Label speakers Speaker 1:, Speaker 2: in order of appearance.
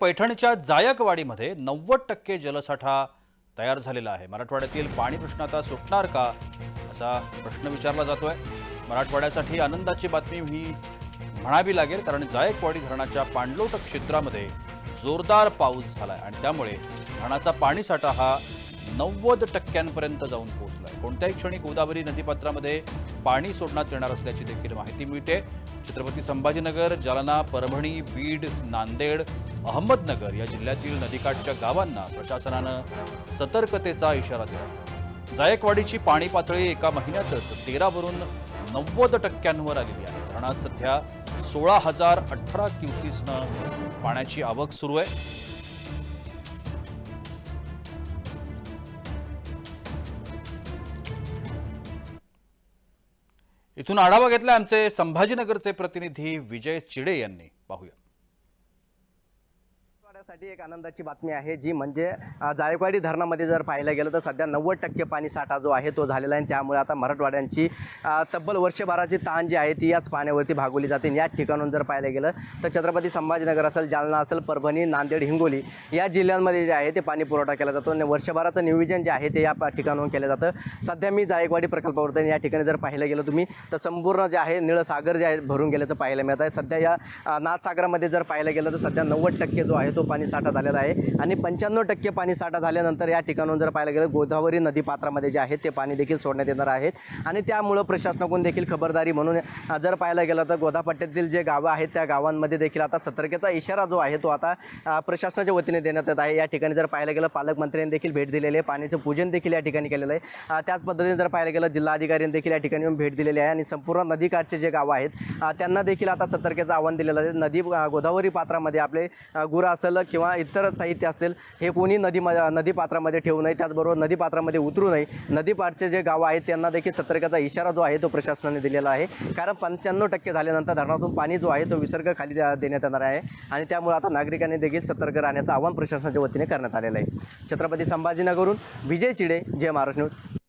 Speaker 1: पैठणच्या जायकवाडीमध्ये नव्वद टक्के जलसाठा तयार झालेला आहे. मराठवाड्यातील पाणी प्रश्न आता सुटणार का? असा प्रश्न विचारला जातोय. मराठवाड्यासाठी आनंदाची बातमी ही म्हणावी लागेल कारण जायकवाडी धरणाच्या पाणलोट क्षेत्रामध्ये जोरदार पाऊस झालाय आणि त्यामुळे धरणाचा पाणीसाठा हा नव्वद टक्क्यांपर्यंत जाऊन पोहोचलाय. कोणत्याही क्षणी गोदावरी नदीपात्रामध्ये पाणी सोडण्यात येणार असल्याची देखील माहिती मिळते. छत्रपती संभाजीनगर जालना परभणी बीड नांदेड अहमदनगर या जिल्ह्यातील नदीकाठच्या गावांना प्रशासनानं सतर्कतेचा इशारा दिला. जायकवाडीची पाणी पातळी एका महिन्यातच तेरावरून नव्वद टक्क्यांवर आलेली आहे. धरणात सध्या सोळा हजार अठरा क्युसिसनं पाण्याची आवक सुरू आहे. इथून आढावा घेतला आमचे संभाजीनगरचे प्रतिनिधी विजय चिडे यांनी. पाहूया.
Speaker 2: आपल्यासाठी एक आनंदाची बातमी आहे जी म्हणजे जायकवाडी धरणामध्ये जर पाहायला गेलं तर सध्या नव्वद टक्के पाणी साठा जो आहे तो झालेला आहे आणि त्यामुळे आता मराठवाड्यांची तब्बल वर्षभराची ताण जी आहे ती याच पाण्यावरती भागवली जाते याच ठिकाणून जर पाहायला गेलं तर छत्रपती संभाजीनगर असेल जालना असेल परभणी नांदेड हिंगोली या जिल्ह्यांमध्ये जे आहे ते पाणी पुरवठा केला जातो आणि वर्षभराचं नियोजन जे आहे ते या ठिकाणाहून केलं जातं. सध्या मी जायकवाडी प्रकल्पावरती आणि या ठिकाणी जर पाहायला गेलं तुम्ही तर संपूर्ण जे आहे निळसागर जे आहे भरून गेल्याचं पाहायला मिळत आहे. सध्या या नाथसागरामध्ये जर पाहायला गेलं तर सध्या नव्वद टक्के जो आहे तो पाणी पाणी साठा झालेला आहे. आणि पंच्याण्णव टक्के पाणी साठा झाल्यानंतर या ठिकाणून जर पाहायला गेलं गोदावरी नदी पात्रामध्ये जे आहे ते पाणी देखील सोडण्यात येणार आहेत. आणि त्यामुळं प्रशासनाकडून देखील खबरदारी म्हणून जर पाहायला गेलं तर गोदापट्ट्यातील जे गावं आहेत त्या गावांमध्ये देखील आता सतर्कतेचा इशारा जो आहे तो आता प्रशासनाच्या वतीने देण्यात येत आहे. या ठिकाणी जर पाहायला गेलं पालकमंत्र्यांनी देखील भेट दिलेली आहे. पाण्याचं पूजन देखील या ठिकाणी केलेलं आहे. त्याच पद्धतीने जर पाहायला गेलं जिल्हाधिकाऱ्यांनी देखील या ठिकाणी येऊन भेट दिलेली आहे. आणि संपूर्ण नदीकाठचे जे गावं आहेत त्यांना देखील आता सतर्कतेचं आव्हान दिलेलं आहे. नदी गोदावरी पात्रामध्ये आपले गुरं असेल किंवा इतर साहित्य असेल हे कोणी नदी नदीपात्रामध्ये ठेवू नये. त्याचबरोबर नदी पात्रामध्ये उतरू नये. नदीपाठचे जे गावं आहेत त्यांना देखील सतर्कता इशारा जो आहे तो प्रशासनाने दिलेला आहे. कारण पंच्याण्णव टक्के झाल्यानंतर धरणातून पाणी जो आहे तो विसर्ग खाली देण्यात येणार आहे. आणि त्यामुळे आता नागरिकांनी देखील सतर्क राहण्याचं आवाहन प्रशासनाच्या वतीने करण्यात आलेलं आहे. छत्रपती संभाजीनगरहून विजय चिडे जय महाराष्ट्र न्यूज.